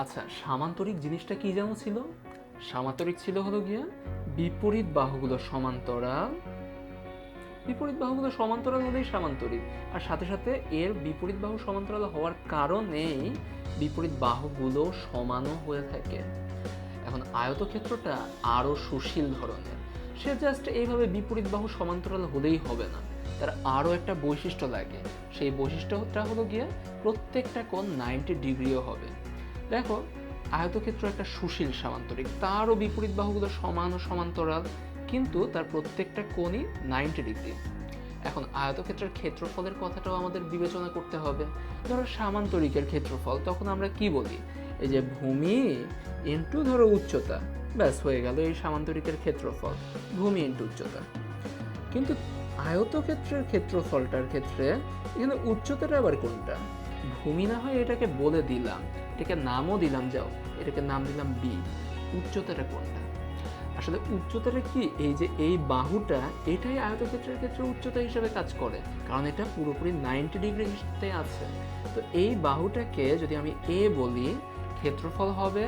আচ্ছা সামান্তরিক জিনিসটা কি যেন ছিল? সামান্তরিক ছিল হলো গিয়া বিপরীত বাহুগুলো সমান্তরাল। বিপরীত বাহুগুলো সমান্তরাল হলেই সামান্তরিক। আর সাথে সাথে এর বিপরীত বাহু সমান্তরাল হওয়ার কারণেই বিপরীত বাহুগুলো সমানও হয়ে থাকে। এখন আয়তক্ষেত্রটা আরও সুশীল ধরনের। সে জাস্ট এইভাবে বিপরীত বাহু সমান্তরাল হলেই হবে না। তার আরও একটা বৈশিষ্ট্য লাগে। সেই বৈশিষ্ট্যটা হলো গিয়ে প্রত্যেকটা কোণ নাইনটি ডিগ্রিও হবে। দেখো, আয়তক্ষেত্র একটা সুশীল সামান্তরিক। তারও বিপরীত বাহুগুলো সমান ও সমান্তরাল, কিন্তু তার প্রত্যেকটা কোণই নাইনটি ডিগ্রি এখন আয়তক্ষেত্রের ক্ষেত্রফলের কথাটাও আমাদের বিবেচনা করতে হবে। ধরো সামান্তরিকের ক্ষেত্রফল, তখন আমরা কি বলি? এই যে ভূমি ইন্টু ধরো উচ্চতা, ব্যাস হয়ে গেল এই সামান্তরিকের ক্ষেত্রফল, ভূমি ইন্টু উচ্চতা। কিন্তু আয়তক্ষেত্রের ক্ষেত্রফলটার ক্ষেত্রে এখানে উচ্চতাটা আবার কোনটা? ভূমি না হয় এটাকে বলে দিলাম, এটাকে নামও দিলাম, যাও, এটাকে নাম দিলাম বি উচ্চতাটা কোনটা? আসলে উচ্চতাটা কি? এই যে এই বাহুটা, এটাই আয়তক্ষেত্রের ক্ষেত্রে উচ্চতা হিসেবে কাজ করে, কারণ এটা পুরোপুরি নাইনটি ডিগ্রি হিসেবে আছে। তো এই বাহুটাকে যদি আমি এ বলি, ক্ষেত্রফল হবে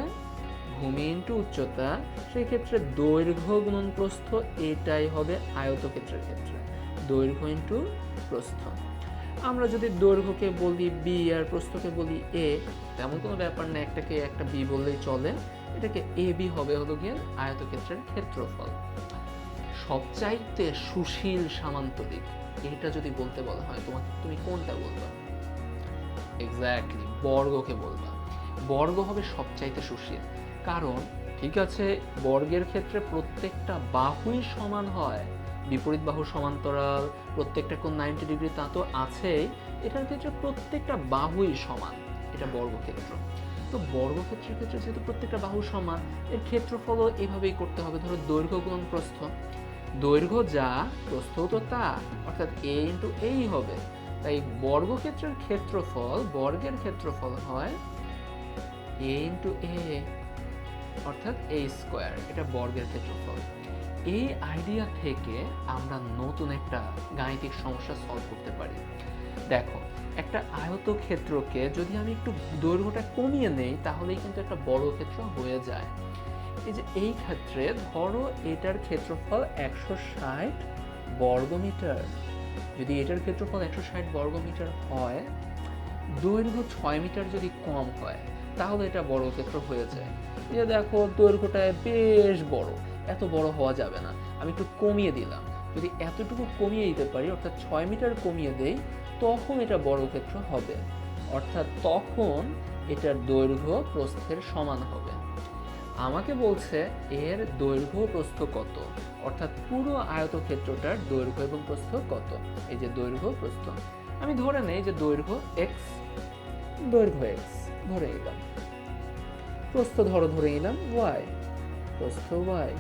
ভূমি ইন্টু উচ্চতা, সেই ক্ষেত্রে দৈর্ঘ্য গুণন প্রস্থ এটাই হবে আয়তক্ষেত্রের ক্ষেত্রে, দৈর্ঘ্য ইন্টু প্রস্থ। আমরা যদি দৈর্ঘ্যকে বলি বি আর প্রস্থকে বলি এ তেমন কোনো ব্যাপার না, একটাকে একটা বি বললেই চলে। এটাকে এ বি হবে হলো গিয়ে আয়তক্ষেত্রের ক্ষেত্রফল। সবচাইতে সুশীল সামান্তরিক এটা যদি বলতে বলা হয়, তোমাকে তুমি কোনটা বলবা? এক্স্যাক্টলি বর্গকে বলবা। বর্গ হবে সবচাইতে সুশীল। কারণ, ঠিক আছে, বর্গের ক্ষেত্রে প্রত্যেকটা বাহুই সমান হয়। বিপরীত বাহু সমান্তরাল, প্রত্যেকটা কোণ নাইনটি ডিগ্রি তা তো আছেই, এটার ক্ষেত্রে প্রত্যেকটা বাহুই সমান, এটা বর্গক্ষেত্র। তো বর্গক্ষেত্রের ক্ষেত্রে যেহেতু প্রত্যেকটা বাহু সমান, এর ক্ষেত্রফলও এভাবেই করতে হবে। ধরো দৈর্ঘ্য গুণ প্রস্থ। দৈর্ঘ্য যা, প্রস্থ তো তা, অর্থাৎ এ ইন্টু এই হবে। তাই বর্গক্ষেত্রের ক্ষেত্রফল, বর্গের ক্ষেত্রফল হয় এ ইন্টু এ অর্থাৎ এ স্কোয়ার এটা বর্গের ক্ষেত্রফল। এই আইডিয়া থেকে আমরা নতুন একটা গাণিতিক সমস্যা সলভ করতে পারি। দেখো, একটা আয়তক্ষেত্রকে যদি আমি একটু দৈর্ঘ্যটা কমিয়ে নেই, তাহলেই কিন্তু একটা বড় ক্ষেত্র হয়ে যায়। এই যে এই ক্ষেত্রে ধরো এটার ক্ষেত্রফল একশো ষাট বর্গমিটার। যদি এটার ক্ষেত্রফল একশো ষাট বর্গমিটার হয়, দৈর্ঘ্য ছয় মিটার যদি কম হয়, তাহলে এটা বড় ক্ষেত্র হয়ে যায়। যে দেখো, দৈর্ঘ্যটা বেশ বড়। এত বড় হওয়া যাবে না। আমি একটু কমিয়ে দিলাম। যদি এতটুকু কমিয়ে দিতে পারি, অর্থাৎ ছয় মিটার কমিয়ে দেই, তখন এটা বড় ক্ষেত্র হবে। অর্থাৎ তখন এটার দৈর্ঘ্য প্রস্থের সমান হবে। আমাকে বলছে এর দৈর্ঘ্য প্রস্থ কত? অর্থাৎ পুরো আয়তক্ষেত্রটার দৈর্ঘ্য এবং প্রস্থ কত? এই যে দৈর্ঘ্য প্রস্থ। আমি ধরে নেই যে দৈর্ঘ্য এক্স দৈর্ঘ্য এক্স ধরে নিলাম। প্রস্থ ধরো, ধরে নিলাম ওয়াই প্রস্থ ওয়াই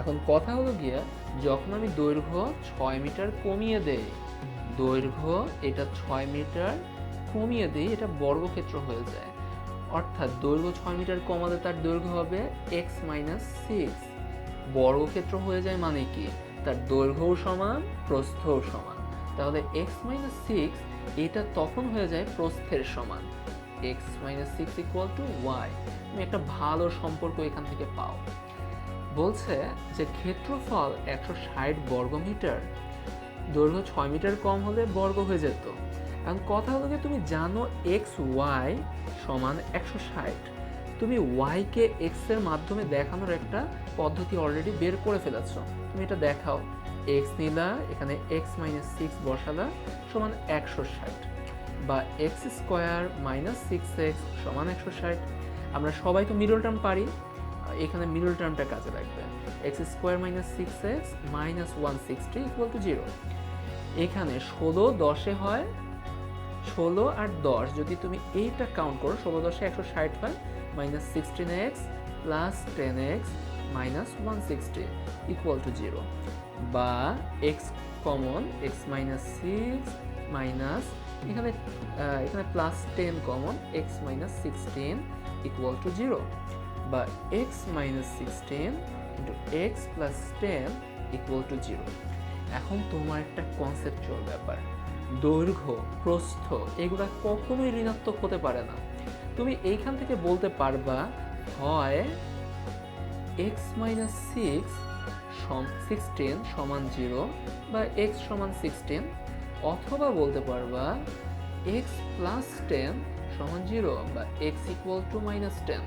এখন কথা হলো গিয়া, যখন আমি দৈর্ঘ্য ছয় মিটার কমিয়ে দেই, দৈর্ঘ্য এটা ছয় মিটার কমিয়ে দিই, এটা বর্গক্ষেত্র হয়ে যায়। অর্থাৎ দৈর্ঘ্য ছয় মিটার কমালে তার দৈর্ঘ্য হবে এক্স মাইনাস সিক্স বর্গক্ষেত্র হয়ে যায় মানে কি? তার দৈর্ঘ্যও সমান, প্রস্থও সমান। তাহলে এক্স মাইনাস সিক্স এটা তখন হয়ে যায় প্রস্থের সমান। X minus six equal to y তুমি একটা ভালো সম্পর্ক এখান থেকে পাও। বলছে যে ক্ষেত্রফল একশো ষাট বর্গমিটার, দৈর্ঘ্য ছয় মিটার কম হলে বর্গ হয়ে যেত। এখন কথা হলো যে তুমি জানো এক্স ওয়াই সমান একশো ষাট। তুমি ওয়াইকে এক্সের মাধ্যমে দেখানোর একটা পদ্ধতি অলরেডি বের করে ফেলেছ। তুমি এটা দেখাও। এক্স নিলা, এখানে এক্স মাইনাস সিক্স বসালা, সমান একশো ষাট। বা x square minus six x সমান একশো ষাট। আমরা সবাই তো মিডল টার্ম পারি। এখানে মিডল টার্মটা কাজে লাগবে। X square minus six x minus one sixty equal to zero এখানে ষোলো দশে হয়, ষোলো আর দশ। যদি তুমি এইটা কাউন্ট করো, ষোলো দশে একশো ষাট হয় minus sixteen x plus ten x minus one sixty equal to zero বা x common x minus six minus এখানে এখানে plus ten common x minus sixteen equal to zero বা x minus sixteen into x plus ten equal to zero এখন তোমার একটা conceptual ব্যাপার। দৈর্ঘ্য, প্রস্থ, এগুলা কখনোই ঋণাত্মক হতে পারে না। তুমি এইখান থেকে বলতে পারবা, হয় এক্স মাইনাস সিক্স সিক্সটিন সমান জিরো বা এক্স সমান সিক্সটিন অথবা বলতে পারবা এক্স প্লাস টেন সমান জিরো বা x equal to minus ten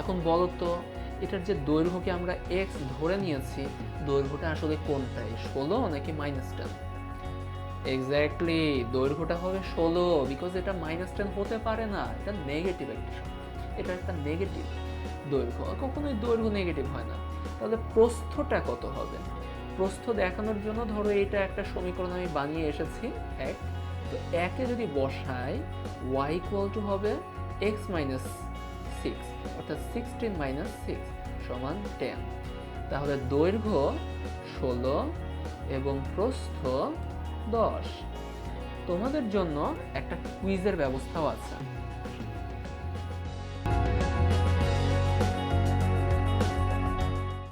এখন বলো তো, এটার যে দৈর্ঘ্যকে আমরা এক্স ধরে নিয়েছি, দৈর্ঘ্যটা আসলে কোনটাই ষোলো নাকি মাইনাস টেন এক্স্যাক্টলি দৈর্ঘ্যটা হবে ষোলো বিকজ এটা মাইনাস টেন হতে পারে না, এটা নেগেটিভ একটা এটা একটা নেগেটিভ দৈর্ঘ্য কখনোই দৈর্ঘ্য নেগেটিভ হয় না। তাহলে প্রস্থটা কত হবে? প্রস্থ দেখানোর জন্য ধরো এটা একটা সমীকরণ আমি বানিয়ে এসেছি, এক। তো একে যদি বসাই ওয়াই ইকুয়াল টু হবে এক্স মাইনাস সিক্স অর্থাৎ সিক্সটিন মাইনাস সিক্স সমান টেন তাহলে দৈর্ঘ্য ষোলো এবং প্রস্থ দশ। তোমাদের জন্য একটা কুইজের ব্যবস্থাও আছে।